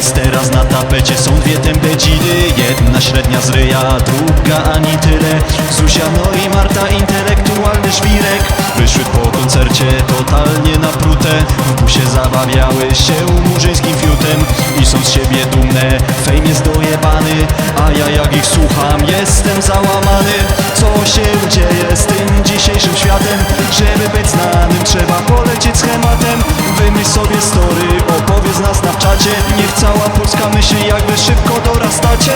Więc teraz na tapecie są dwie tępe Jedna średnia z ryja, druga ani tyle. Zuzia, no i Marta, intelektualny szwirek. Wyszły po koncercie totalnie naprute W busie zabawiały się murzyńskim fiutem. I są z siebie dumne, fejm jest dojebany. A ja jak ich słucham, jestem załamany. Co się dzieje Snapchacie Niech cała Polska myśli, jak wy szybko dorastacie.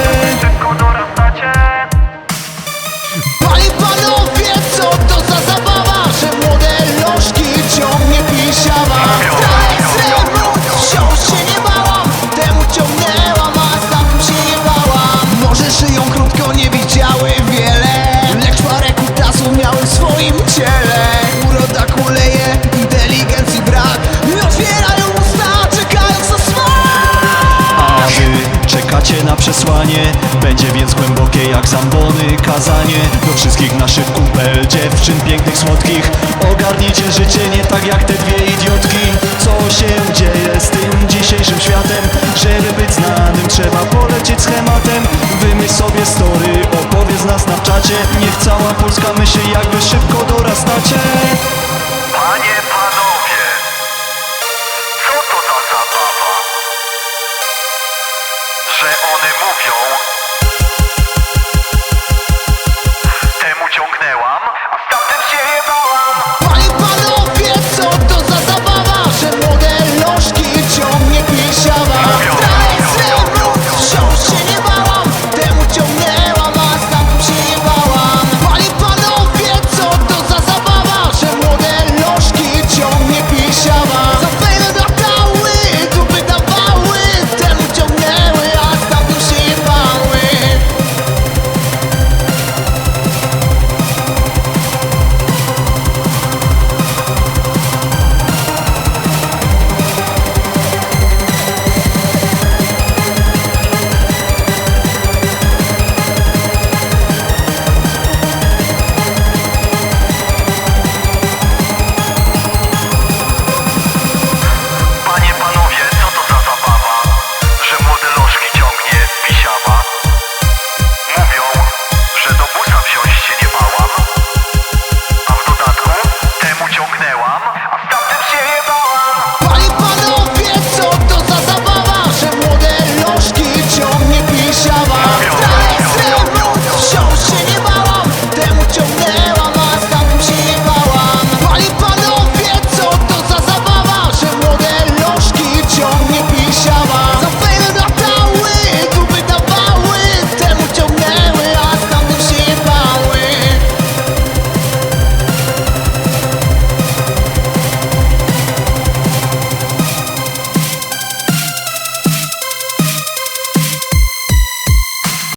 Panie panowie, Będzie więc głębokie jak zambony kazanie Do wszystkich naszych kumpel, dziewczyn pięknych, słodkich. Ogarnijcie życie nie tak jak te dwie idiotki. Co się dzieje z tym dzisiejszym światem? Żeby być znanym trzeba polecieć schematem. Wymyśl sobie story, opowiedz na Snapchacie Niech cała Polska myśli jak wy szybko dorastacie. Panie